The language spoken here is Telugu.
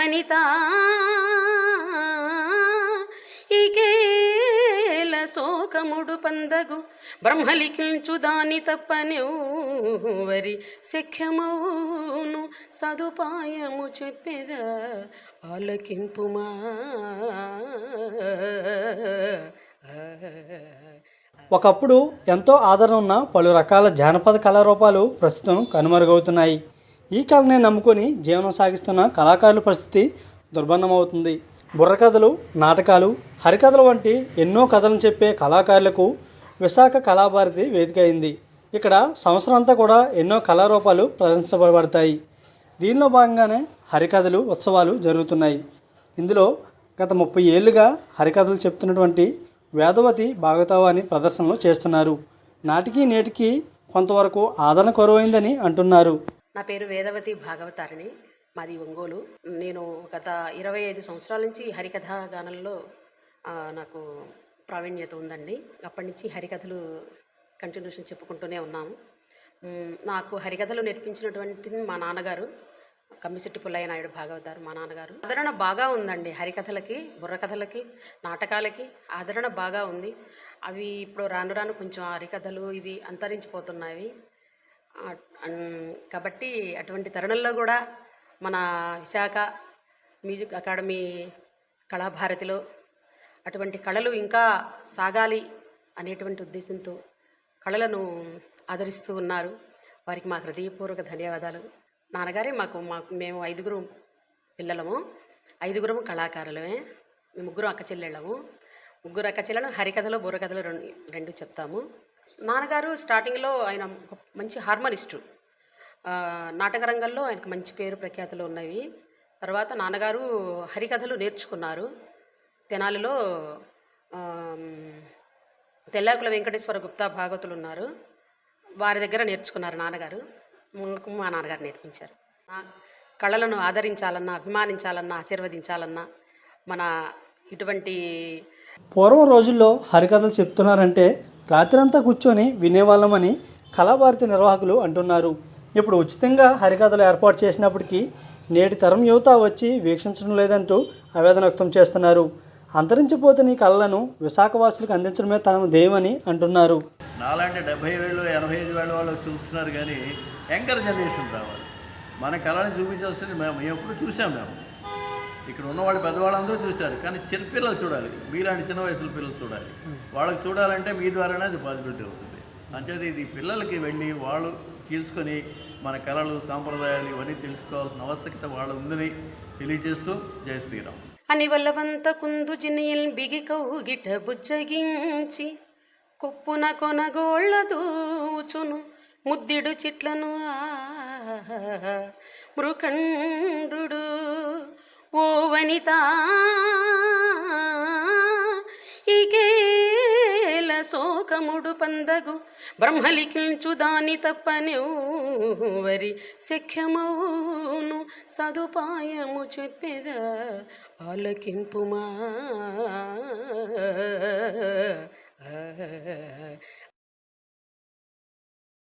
వనిత ఇకేల శోకముడు పందగు బ్రహ్మలిఖించు దాని తప్పనివరి శఖ్యమౌను సదుపాయము చెప్పెద ఆలకింపుమా. ఒకప్పుడు ఎంతో ఆదరణ ఉన్న పలు రకాల జానపద కళారూపాలు ప్రస్తుతం కనుమరుగవుతున్నాయి. ఈ కళనే నమ్ముకొని జీవనం సాగిస్తున్న కళాకారుల పరిస్థితి దుర్బంధమవుతుంది బుర్రకథలు నాటకాలు హరికథలు వంటి ఎన్నో కథలను చెప్పే కళాకారులకు విశాఖ కళాభారతి వేదిక అయింది ఇక్కడ సంవత్సరం అంతా కూడా ఎన్నో కళారూపాలు ప్రదర్శించబడతాయి. దీనిలో భాగంగానే హరికథలు ఉత్సవాలు జరుగుతున్నాయి. ఇందులో గత ముప్పై ఏళ్ళుగా హరికథలు చెప్తున్నటువంటి వేదవతి భాగవతావాని ప్రదర్శనలు చేస్తున్నారు. నాటికి నేటికి కొంతవరకు ఆదరణ కొరవైందని అంటున్నారు. నా పేరు వేదవతి భాగవతారిణి. మాది ఒంగోలు. నేను గత ఇరవై ఐదు సంవత్సరాల నుంచి హరికథా గానంలో నాకు ప్రావీణ్యత ఉందండి. అప్పటి నుంచి హరికథలు కంటిన్యూషన్ చెప్పుకుంటూనే ఉన్నాము. నాకు హరికథలు నేర్పించినటువంటి మా నాన్నగారు కమ్మిశెట్టి పుల్లయ్య నాయుడు భాగవతారు మా నాన్నగారు. ఆదరణ బాగా ఉందండి హరికథలకి బుర్రకథలకి నాటకాలకి ఆదరణ బాగా ఉంది. అవి ఇప్పుడు రాను రాను కొంచెం హరికథలు ఇవి అంతరించిపోతున్నాయి. కాబట్టి అటువంటి తరుణంలో కూడా మన విశాఖ మ్యూజిక్ అకాడమీ కళాభారతిలో అటువంటి కళలు ఇంకా సాగాలి అనేటువంటి ఉద్దేశంతో కళలను ఆదరిస్తూ ఉన్నారు. వారికి మా హృదయపూర్వక ధన్యవాదాలు. నాన్నగారే మాకు మాకు మేము ఐదుగురు పిల్లలము. ఐదుగురం కళాకారులమే. మేము ముగ్గురు అక్క చెల్లెళ్ళము. ముగ్గురు అక్క చెల్లెలు హరికథలు బుర్రకథలు రెండు రెండు చెప్తాము. నాన్నగారు స్టార్టింగ్లో ఆయన ఒక మంచి హార్మోనిస్టు. నాటకరంగంలో నాటక రంగంలో ఆయనకు మంచి పేరు ప్రఖ్యాతులు ఉన్నవి. తర్వాత నాన్నగారు హరికథలు నేర్చుకున్నారు. తెనాలిలో తెల్లాకుల వెంకటేశ్వర గుప్తా భాగవతులు ఉన్నారు. వారి దగ్గర నేర్చుకున్నారు నాన్నగారు. మాకు మా నాన్నగారు నేర్పించారు. కళలను ఆదరించాలన్నా అభిమానించాలన్నా ఆశీర్వదించాలన్నా మన ఇటువంటి పూర్వం రోజుల్లో హరికథలు చెప్తున్నారంటే రాత్రంతా కూర్చొని వినేవాళ్ళమని కళాభారతి నిర్వాహకులు అంటున్నారు. ఇప్పుడు ఉచితంగా హరికథలు ఏర్పాటు చేసినప్పటికీ నేటి తరం యువత వచ్చి వీక్షించడం లేదంటూ ఆవేదన వ్యక్తం చేస్తున్నారు. అంతరించిపోతున్న ఈ కళలను విశాఖవాసులకు అందించడమే తాను దేవని అంటున్నారు. నాలాంటి డెబ్బై వేలు ఎనభై ఐదు వేల వాళ్ళు చూస్తున్నారు కానీ యంకర్ జనరేషన్ రావాలి. మన కళని చూపించాల్సింది మేము మేము ఎప్పుడు చూసాం మేము. ఇక్కడ ఉన్న వాళ్ళు పెద్దవాళ్ళందరూ చూశారు. కానీ చిన్న పిల్లలు చూడాలి. మీలాంటి చిన్న వయసుల పిల్లలు చూడాలి. వాళ్ళకి చూడాలంటే మీ ద్వారానే అది పాసిబిలిటీ అవుతుంది. అంచేది ఇది పిల్లలకి వెళ్ళి వాళ్ళు తీసుకొని మన కళలు సాంప్రదాయాలు ఇవన్నీ తెలుసుకోవాల్సిన ఆవశ్యకత వాళ్ళ ఉందని తెలియజేస్తూ జై శ్రీరామ్. అనివల్లవంత కుందు జినియల్ బిగి కౌగిట బుజ్జగించి కొప్పున కొనగోళ్ళ దూచును ముద్దిడు చిట్లను ఆహా, మృకండు ఓ వనిత. ఇకేల శోకముడు పందగు బ్రహ్మలికించు దాని తప్పనెవరి శక్యమౌను సదుపాయము చెప్పెద ఆలకింపుమా.